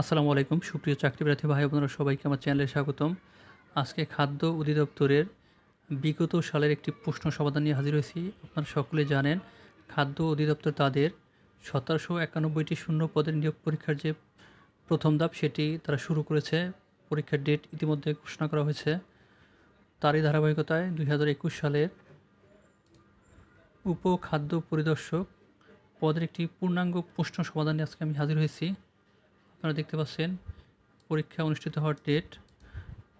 আসসালামু আলাইকুম, সুপ্রিয় চাকরি প্রার্থী ভাই বোনেরা, সবাইকে আমার চ্যানেলে স্বাগতম। আজকে খাদ্য অধিদপ্তরের বিগত সালের একটি প্রশ্ন সমাধান নিয়ে হাজির হয়েছি। আপনারা সকলে জানেন, খাদ্য অধিদপ্তর তাদের সতেরোশো একানব্বইটি শূন্য পদের নিয়োগ পরীক্ষার যে প্রথম ধাপ, সেটি তারা শুরু করেছে। পরীক্ষার ডেট ইতিমধ্যে ঘোষণা করা হয়েছে। তারই ধারাবাহিকতায় দুই হাজার একুশ সালের উপ খাদ্য পরিদর্শক পদের একটি পূর্ণাঙ্গ প্রশ্ন সমাধান নিয়ে আজকে আমি হাজির হয়েছি। আপনারা দেখতে পাচ্ছেন, পরীক্ষা অনুষ্ঠিত হওয়ার ডেট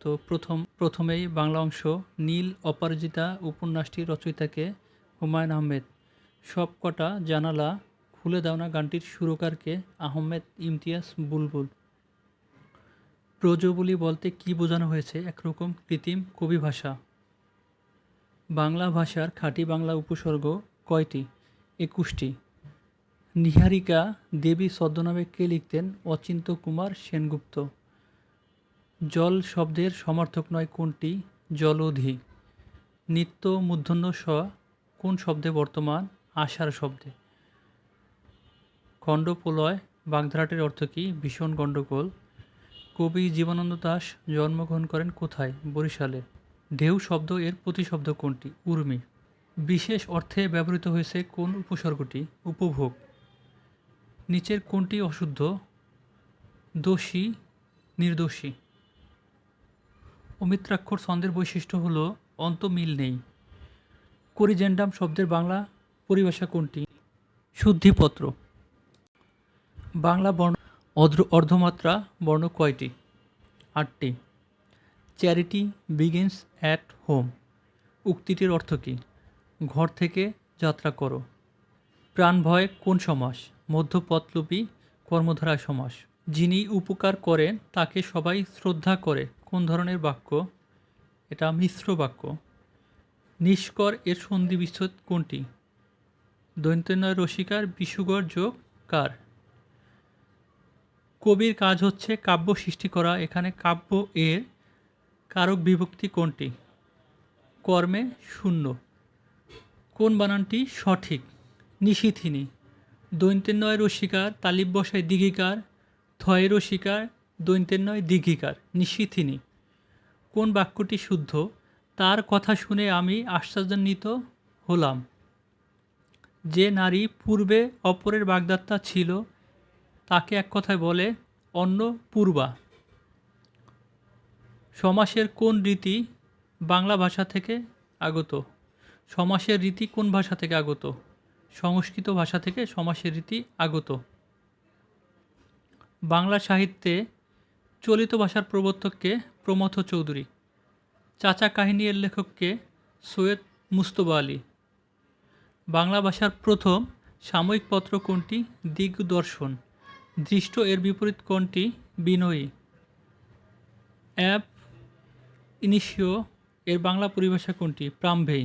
তো প্রথম, প্রথমেই বাংলা অংশ, নীল অপরাজিতা উপন্যাসটি রচয়িতাকে হুমায়ুন আহমেদ। সব কটা জানালা খুলে দাও না গানটির সুরকারকে, আহমেদ ইমতিয়াজ বুলবুল। প্রজবলি বলতে কি বোঝানো হয়েছে? একরকম কৃত্রিম কবি ভাষা। বাংলা ভাষার খাঁটি বাংলা উপসর্গ কয়টি? একুশটি। নিহারিকা দেবী ছদ্মনামে কে লিখতেন? অচিন্ত কুমার সেনগুপ্ত। জল শব্দের সমর্থক নয় কোনটি? জলধি। নিত্য মূর্ধন্য স কোন শব্দে বর্তমান? আশার শব্দে। খণ্ডপ্রলয়, বাগধারাটের অর্থ কী? ভীষণ গণ্ডগোল। কবি জীবনানন্দ দাস জন্মগ্রহণ করেন কোথায়? বরিশালে। ঢেউ শব্দ এর প্রতিশব্দ কোনটি? উর্মি। বিশেষ অর্থে ব্যবহৃত হয়েছে কোন উপসর্গটি? উপভোগ। নিচের কোনটি অশুদ্ধ? দোষী, নির্দোষী। অমিত্রাক্ষর ছন্দের বৈশিষ্ট্য হলো অন্তমিল নেই। করিজেন্ডাম শব্দের বাংলা পরিভাষা কোনটি? শুদ্ধিপত্র। বাংলা বর্ণ অর্ধ অর্ধমাত্রা বর্ণ কয়টি? আটটি। Charity begins at home. উক্তিটির অর্থ কী? ঘর থেকে যাত্রা করো। প্রাণভয় কোন সমাস? মধ্যপথলোপী কর্মধারা সমাস। যিনি উপকার করেন, তাকে সবাই শ্রদ্ধা করে। কোন ধরনের বাক্য? এটা মিশ্র বাক্য। নিষ্কর এর সন্ধি বিচ্ছেদ কোনটি? দৈন্তনয় রসিকার বিশুগর যোগ কার? কবির কাজ হচ্ছে কাব্য সৃষ্টি করা। এখানে কাব্য এর কারক বিভক্তি কোনটি? কর্মে শূন্য। কোন বানানটি সঠিক? নিশিথিনী। দৈন্তের নয় রসিকার, তালিব বসায় দিঘিকার, থয় রসিকার দৈন্তের নয় দিঘিকার নিশিথিনী কোন বাক্যটি শুদ্ধ? তার কথা শুনে আমি আশ্চর্যান্বিত হলাম। যে নারী পূর্বে অপরের বাগদাত্তা ছিল, তাকে এক কথায় বলে, অন্য পূর্বা। সমাসের কোন রীতি বাংলা ভাষা থেকে আগত? সমাসের রীতি কোন ভাষা থেকে আগত? সংস্কৃত ভাষা থেকে সমাসের রীতি আগত। বাংলা সাহিত্যে চলিত ভাষার প্রবর্তককে প্রমথ চৌধুরী, চাচা কাহিনী এর লেখককে সৈয়দ মুস্তবা আলী। বাংলা ভাষার প্রথম সাময়িক পত্র কোনটি? দিগদর্শন। দৃষ্ট এর বিপরীত কোনটি? বিনয়ী। অ্যাপ ইনিশিও এর বাংলা পরিভাষা কোনটি? প্রাম্ভেই।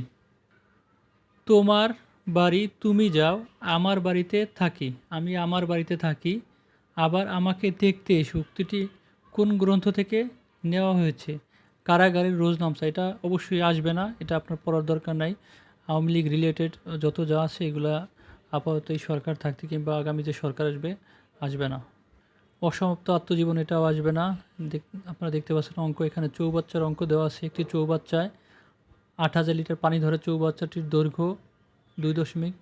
তোমার বাড়ি তুমি যাও, আমার বাড়িতে থাকি, আমি আমার বাড়িতে থাকি। আবার আমাকে দেখতে এসো, উক্তিটি কোন গ্রন্থ থেকে নেওয়া হয়েছে? কারাগারের রোজনামসা এটা অবশ্যই আসবে না, এটা আপনার পড়ার দরকার নাই। আওয়ামী লীগ রিলেটেড যত যা আছে, এগুলা আপাতত এই সরকার থাকতে কিংবা আগামী যে সরকার আসবে আসবে না। অসমাপ্ত আত্মজীবন, এটাও আসবে না। আপনারা দেখতে পাচ্ছেন অঙ্ক, এখানে চৌবাচ্চার অঙ্ক দেওয়া আছে, একটি চৌবাচ্চায় আট হাজার লিটার পানি ধরে চৌবাচ্চাটির দৈর্ঘ্য দুই দশমিক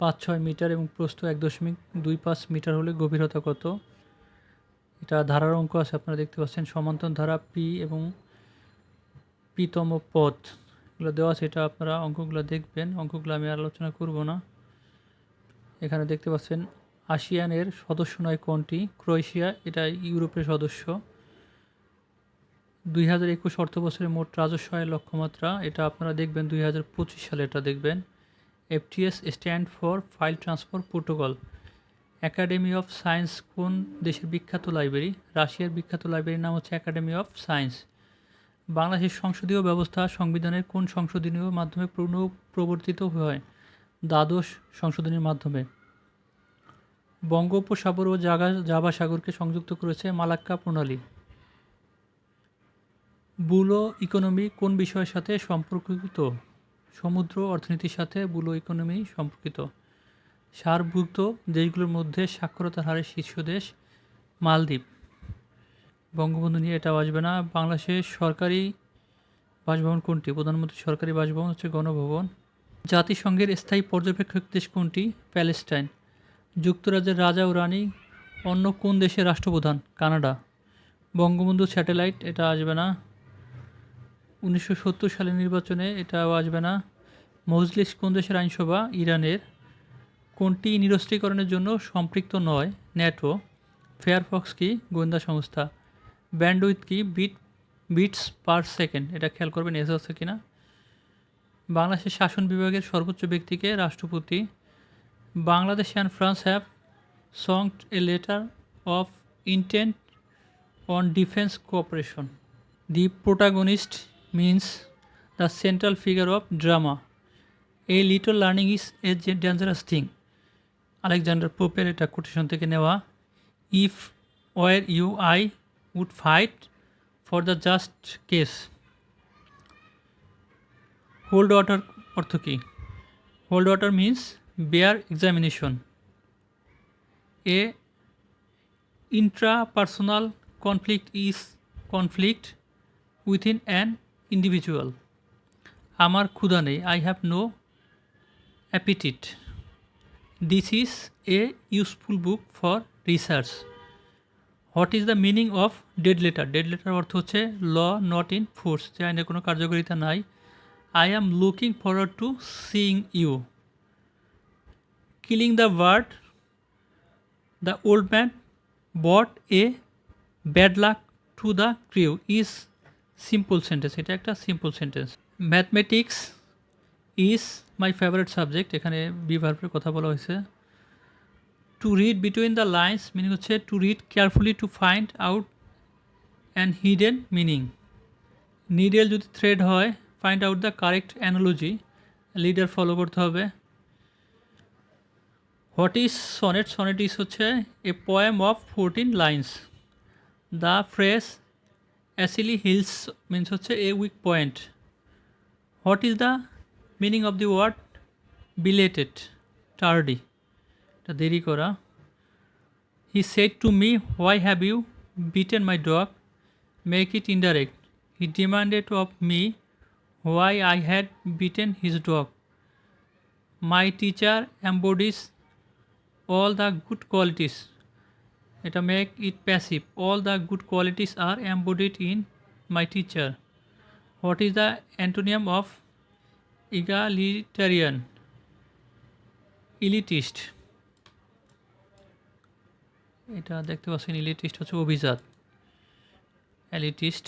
পাঁচ ছয় মিটার এবং প্রস্থ এক দশমিক দুই পাঁচ মিটার হলে গভীরতা কত? এটা ধারার অঙ্ক আছে, আপনারা দেখতে পাচ্ছেন। সমান্তর ধারা পি এবং পিতম পথ এগুলো দেওয়া আছে, এটা আপনারা অঙ্কগুলো দেখবেন। অঙ্কগুলো আমি আলোচনা করব না। এখানে দেখতে পাচ্ছেন, আসিয়ানের সদস্য নয় কোনটি? ক্রোয়েশিয়া, এটা ইউরোপের সদস্য। দুই হাজার একুশ অর্থ বছরের মোট রাজস্ব আয়ের লক্ষ্যমাত্রা, এটা আপনারা দেখবেন দুই হাজার পঁচিশ সালে এটা দেখবেন। FTS stand for file transfer protocol. Academy of science কোন দেশের বিখ্যাত লাইব্রেরি? রাশিয়ার বিখ্যাত লাইব্রেরির নাম হচ্ছে একাডেমি অফ সায়েন্স। বাংলাদেশের সংসদীয় ব্যবস্থা সংবিধানের কোন সংশোধনীয় মাধ্যমে পুনঃ প্রবর্তিত হয়? দ্বাদশ সংশোধনীর মাধ্যমে। বঙ্গোপসাগর ও জাগা জাভা সাগরকে সংযুক্ত করেছে মালাক্কা প্রণালী। বুলো ইকোনমি কোন বিষয়ের সাথে সম্পর্কিত? সমুদ্র অর্থনীতির সাথে বুলো ইকোনমি সম্পর্কিত। সারভুক্ত দেশগুলোর মধ্যে সাক্ষরতার হারে শীর্ষ দেশ মালদ্বীপ। বঙ্গবন্ধু নিয়ে এটাও আসবে না। বাংলাদেশের সরকারি বাসভবন কোনটি? প্রধানমন্ত্রী সরকারি বাসভবন হচ্ছে গণভবন। জাতিসংঘের স্থায়ী পর্যবেক্ষক দেশ কোনটি? প্যালেস্টাইন। যুক্তরাজ্যের রাজা ও রানী অন্য কোন দেশের রাষ্ট্রপ্রধান? কানাডা। বঙ্গবন্ধু স্যাটেলাইট, এটা আসবে না। উনিশশো সত্তর সালের নির্বাচনে এটাও আসবে না। মজলিস কোন দেশের আইনসভা? ইরানের। কোনটি নিরস্ত্রীকরণের জন্য সম্পৃক্ত নয়? ন্যাটো। ফেয়ারফক্স কি? গোয়েন্দা সংস্থা। ব্যান্ডউইথ কি? Bit, bits per second. এটা খেয়াল করবেন, এস আছে কিনা? বাংলাদেশের শাসন বিভাগের সর্বোচ্চ ব্যক্তিকে রাষ্ট্রপতি। Bangladesh and France have signed a letter of intent on defence cooperation. The protagonist means the central figure of drama a little learning is a dangerous thing Alexander পোপের এটা কোটেশন থেকে নেওয়া if war you I would fight for the just case hold water অর্থ কী? Hold water means bear examination a intrapersonal conflict is conflict within an individual. আমার ক্ষুধা নেই I have no appetite this is a useful book for research what is the meaning of dead letter dead letter অর্থ হচ্ছে law not in force যে আইনের কোনো কার্যকারিতা নাই। I am looking forward to seeing you killing the bird the old man bought a bad luck to the crew is simple sentence এটা একটা simple sentence mathematics is my favourite subject এখানে বিভার্বের কথা বলা হয়েছে। To read between the lines meaning হচ্ছে to read carefully to find out and hidden meaning needle যদি thread হয় find out the correct analogy leader follow করতে হবে। What is sonnet sonnet is হচ্ছে a poem of fourteen lines the phrase Achilles heels means হচ্ছে a weak point what is the meaning of the word belated tardy এটা দেরি করা। He said to me why have you beaten my dog make it indirect he demanded of me why I had beaten his dog my teacher embodies all the good qualities. এটা make it passive all the good qualities are embodied in my teacher what is the antonym of egalitarian elitist এটা দেখতে পাচ্ছেন ইলিটিস্ট হচ্ছে অভিজাত। Elitist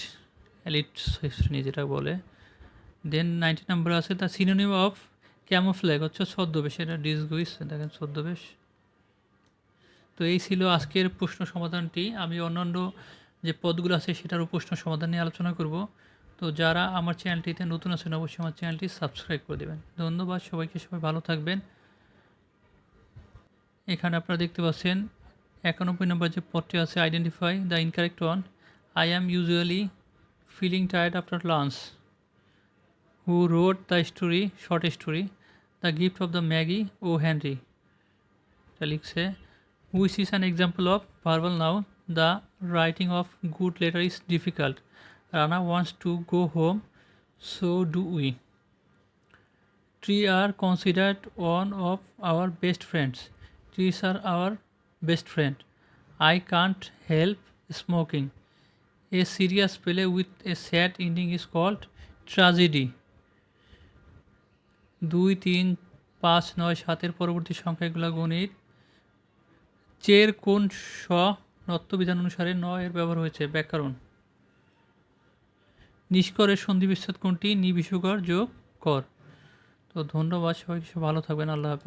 elite শ্রেণি যেটা বলে। দেন ninety number আছে দ্য সিনোনিম অফ ক্যামোফ্ল্যাগ হচ্ছে ছদ্মবেশ। এটা ডিসগুইস দেখেন ছদ্মবেশ। তো এই ছিল আজকের প্রশ্ন সমাধানটি। আমি অন্যান্য যে পদগুলো আছে সেটারও প্রশ্ন সমাধান নিয়ে আলোচনা করব। তো যারা আমার চ্যানেলটিতে নতুন আছেন, অবশ্যই আমার চ্যানেলটি সাবস্ক্রাইব করে দেবেন। ধন্যবাদ সবাইকে, সবাই ভালো থাকবেন। এখানে আপনারা দেখতে পাচ্ছেন, একানব্বই নম্বর যে পদটি আছে identify the incorrect one I am usually feeling tired after lunch who wrote the story short story the gift of the Magi O Henry এটা লিখছে। which is an example of verbal noun. The writing of good letter is difficult. Rana wants to go home, so do we. Tree are considered one of our best friends. Trees are our best friend. I can't help smoking. A serious play with a sad ending is called tragedy. দুই তিন পাঁচ নয় সাতের পরবর্তী সংখ্যাগুলো গণিত চের কোন স নত্যবিধান অনুসারে ন এর ব্যবহার হয়েছে? ব্যাকরণ। নিষ্করের সন্ধি কোনটি? নিবিষকর যোগ কর। তো ধন্যবাদ সবাই ভালো থাকবেন, আল্লাহ হাফেজ।